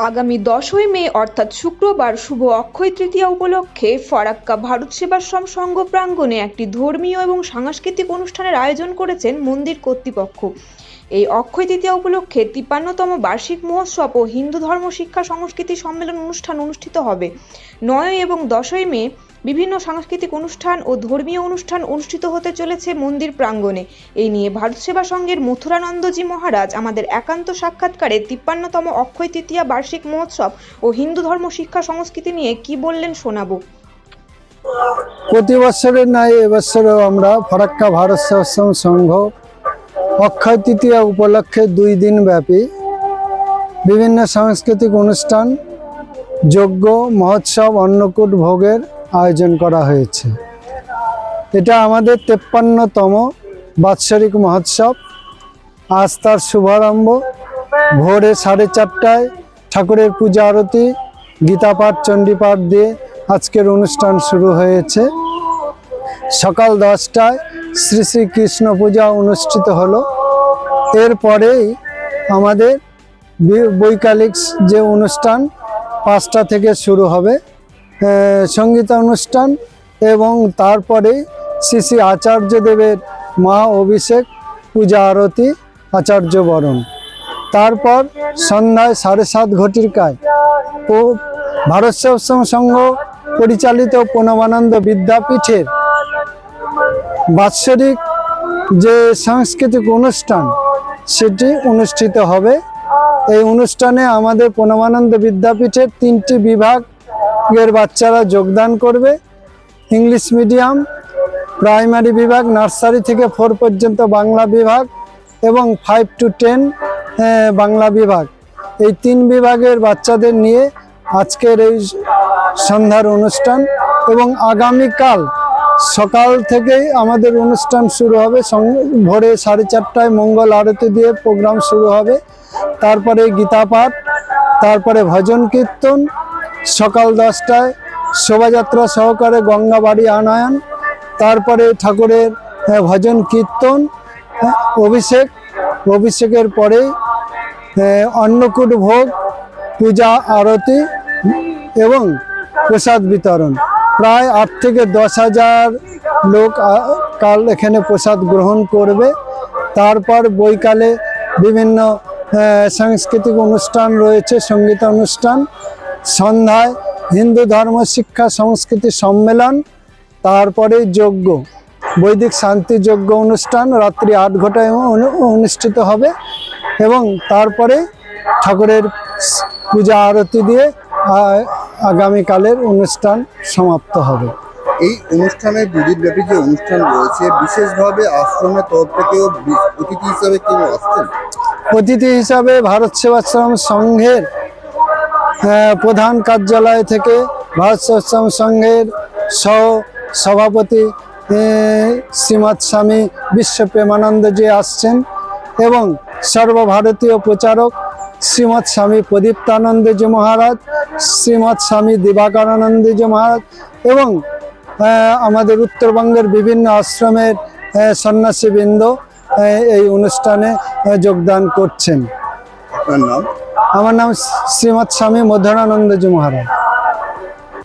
আগামী দশই মে, অর্থাৎ শুক্রবার, শুভ অক্ষয় তৃতীয়া উপলক্ষে ফরাক্কা ভারত সেবাশ্রম সংঘ প্রাঙ্গণে একটি ধর্মীয় এবং সাংস্কৃতিক অনুষ্ঠানের আয়োজন করেছেন মন্দির কর্তৃপক্ষ। এই অক্ষয় তৃতীয়া উপলক্ষে তিপ্পান্নতম বার্ষিক মহোৎসব ও হিন্দু ধর্ম শিক্ষা সংস্কৃতি সম্মেলন অনুষ্ঠান অনুষ্ঠিত হবে। নয় এবং দশই মে বিভিন্ন সাংস্কৃতিক অনুষ্ঠান ও ধর্মীয় অনুষ্ঠান অনুষ্ঠিত হতে চলেছে মন্দির প্রাঙ্গণে। এই নিয়ে ভারত সেবা সংঘের মথুরানন্দজি মহারাজ আমাদের একান্ত সাক্ষাৎকারে তিপ্পান্নতম অক্ষয় তৃতীয়া বার্ষিক মহোৎসব ও হিন্দু ধর্ম শিক্ষা সংস্কৃতি নিয়ে কি বললেন শোনাবো। প্রতি বছরের ন্যায় এবছরও আমরা ফরাক্কা ভারত সেবাশ্রম সংঘ অক্ষয় তৃতীয়া উপলক্ষে দুই দিন ব্যাপী বিভিন্ন সাংস্কৃতিক অনুষ্ঠান, যজ্ঞ, মহোৎসব, অন্নকূট ভোগের আয়োজন করা হয়েছে। এটা আমাদের তেপ্পান্নতম বাৎসরিক মহোৎসব। আজ তার শুভারম্ভ ভোরে সাড়ে চারটায় ঠাকুরের পূজা আরতি, গীতাপাঠ, চণ্ডীপাঠ দিয়ে আজকের অনুষ্ঠান শুরু হয়েছে। সকাল দশটায় শ্রী শ্রী কৃষ্ণ পূজা অনুষ্ঠিত হলো। এরপরেই আমাদের বৈকালিক যে অনুষ্ঠান পাঁচটা থেকে শুরু হবে আহ, সংগীত অনুষ্ঠান এবং তারপরে শ্রী শ্রী আচার্যদেবের মহা অভিষেক পূজা আরতি আচার্য বরণ। তারপর সন্ধ্যায় সাড়ে সাত ঘটিকায় ও ভারত সেবাশ্রম সংঘ পরিচালিত প্রণবানন্দ বিদ্যাপীঠের বাৎসরিক যে সাংস্কৃতিক অনুষ্ঠান, সেটি অনুষ্ঠিত হবে। এই অনুষ্ঠানে আমাদের প্রণবানন্দ বিদ্যাপীঠের তিনটি বিভাগের বাচ্চারা যোগদান করবে। ইংলিশ মিডিয়াম, প্রাইমারি বিভাগ, নার্সারি থেকে ফোর পর্যন্ত বাংলা বিভাগ এবং ফাইভ টু টেন বাংলা বিভাগ। এই তিন বিভাগের বাচ্চাদের নিয়ে আজকের এই সন্ধ্যার অনুষ্ঠান এবং আগামীকাল সকাল থেকেই আমাদের অনুষ্ঠান শুরু হবে। ভোরে সাড়ে চারটায় মঙ্গল আরতি দিয়ে প্রোগ্রাম শুরু হবে। তারপরে গীতা পাঠ তারপরে ভজন কীর্তন, সকাল দশটায় শোভাযাত্রা সহকারে গঙ্গাবাড়ি আনায়ন, তারপরে ঠাকুরের ভজন কীর্তন অভিষেক, অভিষেকের পরে অন্নকূট ভোগ, পূজা আরতি এবং প্রসাদ বিতরণ। প্রায় আট থেকে দশ হাজার লোক কাল এখানে প্রসাদ গ্রহণ করবে। তারপর বৈকালে বিভিন্ন সাংস্কৃতিক অনুষ্ঠান রয়েছে, সংগীত অনুষ্ঠান। সন্ধ্যায় হিন্দু ধর্ম শিক্ষা সংস্কৃতি সম্মেলন, তারপরে যজ্ঞ, বৈদিক শান্তি যজ্ঞ অনুষ্ঠান রাত্রি আট ঘটায় অনু- অনুষ্ঠিত হবে এবং তারপরে ঠাকুরের পূজা আরতি দিয়ে আগামীকালের অনুষ্ঠান সমাপ্ত হবে। এই অনুষ্ঠানে দুদিন ব্যাপী যে অনুষ্ঠান রয়েছে বিশেষভাবে আশ্রমের তরফ থেকেও অতিথি হিসাবে কেউ আসছেন? অতিথি হিসাবে ভারত সেবাশ্রম সংঘের প্রধান কার্যালয় থেকে ভারত সেবাশ্রম সংঘের সহ সভাপতি শ্রীমৎ স্বামী প্রেমানন্দজি আসছেন এবং সর্বভারতীয় প্রচারক শ্রীমৎ স্বামী প্রদীপ্তানন্দজি মহারাজ শ্রীমৎ স্বামী দিবাকরানন্দজি মহারাজ এবং আমাদের উত্তরবঙ্গের বিভিন্ন আশ্রমের সন্ন্যাসীবৃন্দ এই অনুষ্ঠানে যোগদান করছেন। আমার নাম শ্রীমৎ স্বামী মধুরানন্দজি মহারাজ।